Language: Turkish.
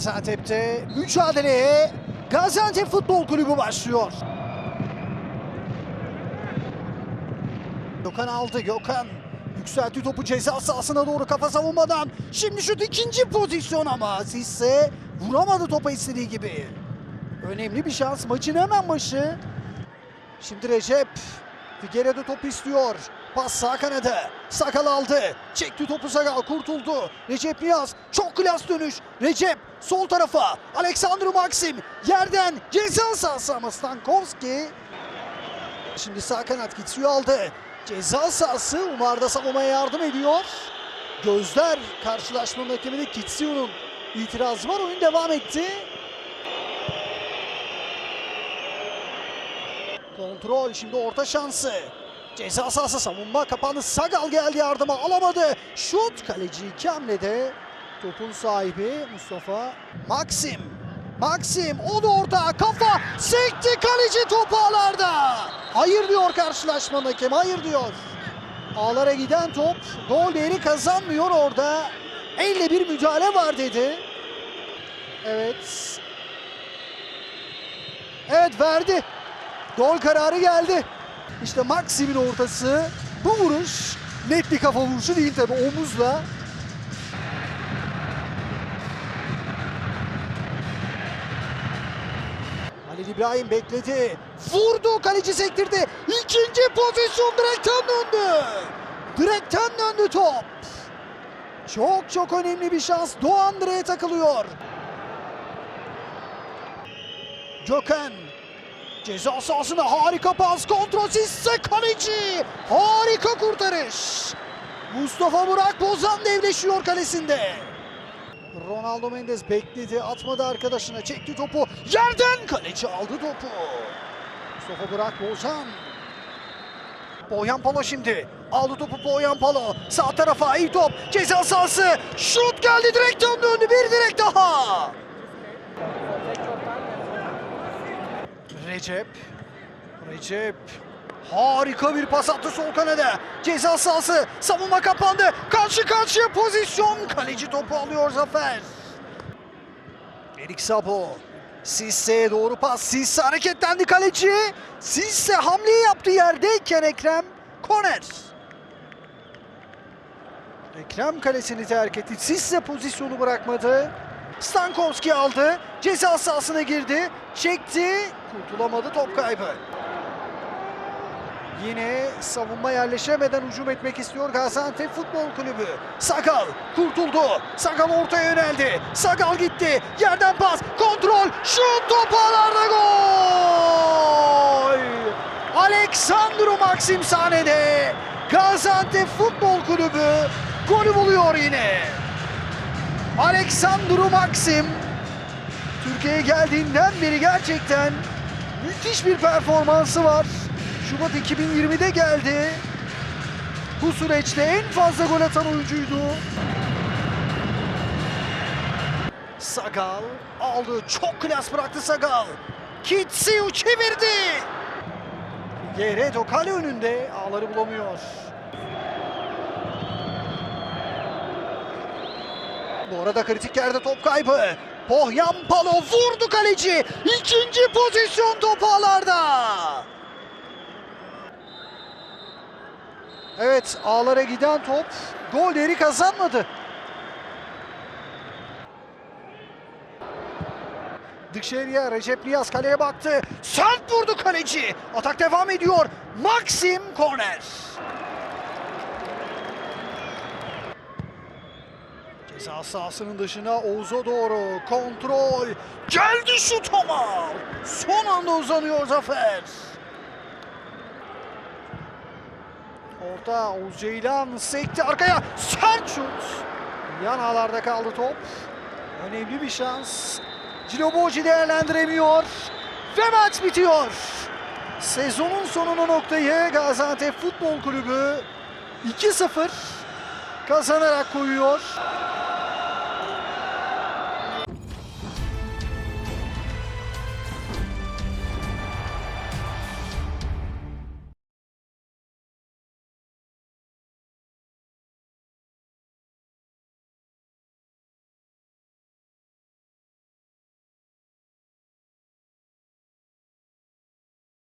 Gaziantep'te mücadeleye Gaziantep Futbol Kulübü başlıyor. Gökhan aldı. Gökhan yükseltti topu ceza sahasına doğru kafa savunmadan. Şimdi şut ikinci pozisyon ama Sisse vuramadı topa istediği gibi. Önemli bir şans maçın hemen başı. Şimdi Recep Figueiredo topu istiyor. Pas sağ kanada. Sakal aldı. Çekti topu Sakal kurtuldu. Recep Niyaz çok klas dönüş. Recep sol tarafa. Aleksandru Maxim yerden ceza sahası ama Stankovski Şimdi sağ kanat Kitsu'yu aldı. Ceza sahası Umar da savunmaya yardım ediyor. Gözler karşılaşmanın hakeminde Kitsu'nun itirazı var. Oyun devam etti. Kontrol şimdi orta şansı. Ceza sahası savunma kapandı. Sagal geldi yardıma alamadı. Şut kaleci iki hamlede. Topun sahibi Mustafa Maxim. Maxim o da orada kafa sekti kaleci topu ağlarda. Hayır diyor karşılaşmanın hakemi hayır diyor. Ağlara giden top gol değeri kazanmıyor orada. Elle bir müdahale var dedi. Evet. Evet verdi. Gol kararı geldi. İşte Maxim'in ortası. Bu vuruş net bir kafa vuruşu değil tabi omuzla. Halil İbrahim bekledi. Vurdu kaleci sektirdi. İkinci pozisyon direkten döndü. Direkten döndü top. Çok çok önemli bir şans. Doğan direğe takılıyor. Gökhan Ceza sahasına harika pas kontrolsüzse kaleci. Harika kurtarış. Mustafa Burak Bozan devleşiyor kalesinde. Ronaldo Mendes bekledi atmadı arkadaşına çekti topu yerden kaleci aldı topu. Mustafa Burak Bozan. Boyan Palo şimdi aldı topu Boyan Palo sağ tarafa iyi top ceza sahası şut geldi direkten döndü bir direk daha. Recep. Recep. Harika bir pas attı sol kanada. Ceza sahası. Savunma kapandı. Karşı karşıya pozisyon. Kaleci topu alıyor Zafer. Erik Sabo. Sisse'ye doğru pas. Sisse hareketlendi kaleci. Sisse hamleyi yaptı yerdeyken Ekrem. Korner. Ekrem kalesini terk etti. Sisse pozisyonu bırakmadı. Stankovski aldı. Ceza sahasına girdi. Çekti. Kurtulamadı top kaybı. Yine savunma yerleşemeden hücum etmek istiyor Gaziantep Futbol Kulübü. Sakal kurtuldu. Sakal ortaya yöneldi. Sakal gitti. Yerden pas. Kontrol. Şut top ağlarda gol. Aleksandro Maxim sahnede. Gaziantep Futbol Kulübü golü buluyor yine. Aleksandro Maxim Türkiye'ye geldiğinden beri gerçekten müthiş bir performansı var. Şubat 2020'de geldi. Bu süreçte en fazla gol atan oyuncuydu. Sagal aldı. Çok klas bıraktı Sagal. Kitsiu çevirdi. Geredo kale önünde ağları bulamıyor. Bu arada kritik yerde top kaybı. Pohyan Palo vurdu kaleci. İkinci pozisyon top ağlarda. Evet ağlara giden top gol değeri kazanmadı. Dışarıya Recep Niyaz kaleye baktı. Sert vurdu kaleci. Atak devam ediyor. Maxim korner. Ceza sahasının dışına Oğuz'a doğru kontrol. Geldi şut ama. Son anda uzanıyor Zafer. Orta Oğuz Ceylan sekti arkaya. Sert şut. Yan ağlarda kaldı top. Önemli bir şans. Ciloboji değerlendiremiyor. Ve maç bitiyor. Sezonun sonuna noktayı Gaziantep Futbol Kulübü 2-0 kazanarak koyuyor.